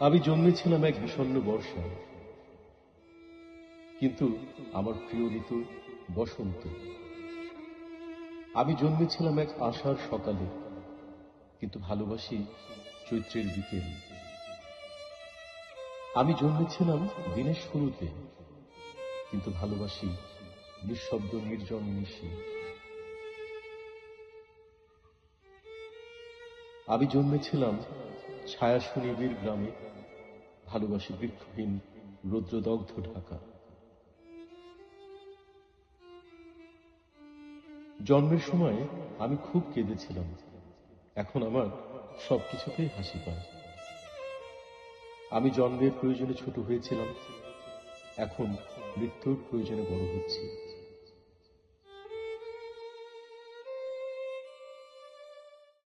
আমি জন্মেছিলাম এক বিষণ্ণ বর্ষায়। কিন্তু আমার প্রিয় ঋতু বসন্ত। আমি জন্মেছিলাম এক আশার সকালে, কিন্তু ভালোবাসি চৈত্রের বিকেল আমি জন্মেছিলাম দিনের শুরুতে কিন্তু ভালোবাসি নিঃশব্দ নির্জন নিশি। আমি জন্মেছিলাম ছায়া সুনিবিড় গ্রামে ভালোবাসি বৃক্ষহীন রৌদ্রদগ্ধ ঢাকা। জন্মের সময় আমি খুব কেঁদেছিলাম। এখন আমার সবকিছুতেই হাসি পায়। আমি জন্মের প্রয়োজনে ছোট হয়েছিলাম। এখন মৃত্যুর প্রয়োজনে বড় হচ্ছি।